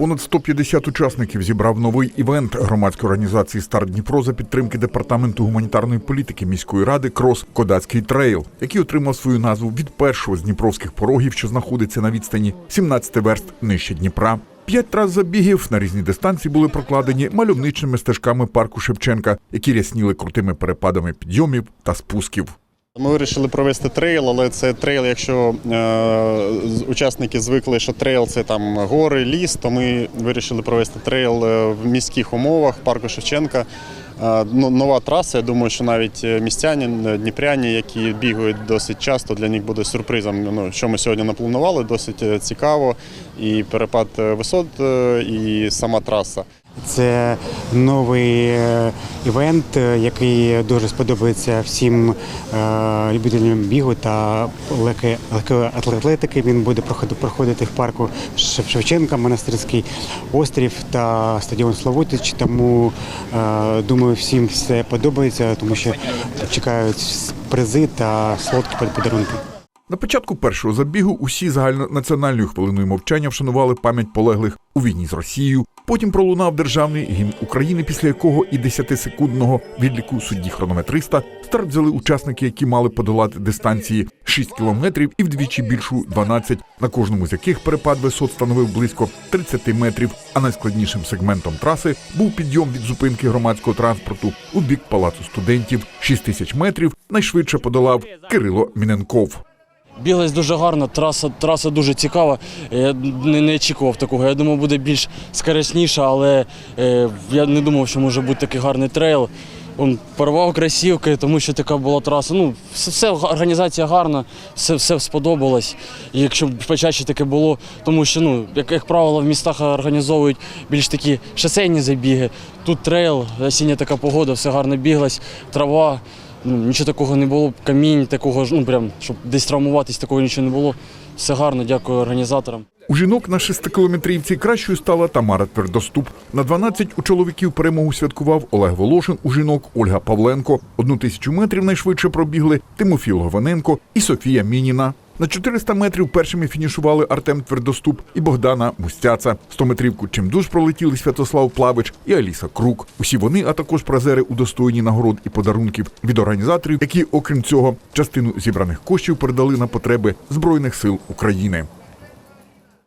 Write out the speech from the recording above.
Понад 150 учасників зібрав новий івент громадської організації Старт Дніпро за підтримки департаменту гуманітарної політики міської ради Крос Кодацький трейл, який отримав свою назву від першого з дніпровських порогів, що знаходиться на відстані 17 верст нижче Дніпра. П'ять трас забігів на різні дистанції були прокладені мальовничними стежками парку Шевченка, які рясніли крутими перепадами підйомів та спусків. Ми вирішили провести трейл, але це трейл, якщо е, учасники звикли, що трейл це там гори, ліс, то ми вирішили провести трейл е, в міських умовах парку Шевченка. Ну, нова траса. Я думаю, що навіть е, містяні, е, дніпряні, які бігають досить часто, для них буде сюрпризом. Ну, що ми сьогодні напланували, досить е, цікаво. І перепад висот, і сама траса. Це новий івент, який дуже сподобається всім любителям бігу та легкої атлетики. Він буде проходити в парку Шев- Шевченка, монастирський острів та стадіон Славутич. Тому е, думаю, всім все подобається, тому що чекають призи та солодкі подарунки. На початку першого забігу усі загальнонаціональною хвилиною мовчання вшанували пам'ять полеглих у війні з Росією. Потім пролунав державний гімн України, після якого і 10-секундного відліку судді хронометриста старт взяли учасники, які мали подолати дистанції 6 кілометрів і вдвічі більшу 12, на кожному з яких перепад висот становив близько 30 метрів. А найскладнішим сегментом траси був підйом від зупинки громадського транспорту у бік палацу студентів. 6 тисяч метрів найшвидше подолав Кирило Міненков. Біглась дуже гарно, траса, траса дуже цікава. Я не, не очікував такого. Я думав, буде більш скорисніша, але е, я не думав, що може бути такий гарний трейл. Порвав красівки, тому що така була траса. Ну, все, все організація гарна, все, все сподобалось. І якщо почаще таке було, тому що, ну, як, як правило, в містах організовують більш такі шосейні забіги. Тут трейл, осіння така погода, все гарно біглась, трава. Ну, нічого такого не було, камінь такого ну прям, щоб десь травмуватись, такого нічого не було. Все гарно, дякую організаторам. У жінок на шестикілометрівці кращою стала Тамара Твердоступ. На 12 у чоловіків перемогу святкував Олег Волошин, у жінок Ольга Павленко. Одну тисячу метрів найшвидше пробігли Тимофій Логвиненко і Софія Мініна. На 400 метрів першими фінішували Артем Твердоступ і Богдана Мустяца. 100-метрівку чимдуж пролетіли Святослав Плавич і Аліса Крук. Усі вони, а також призери удостоєні нагород і подарунків від організаторів, які, окрім цього, частину зібраних коштів передали на потреби Збройних сил України.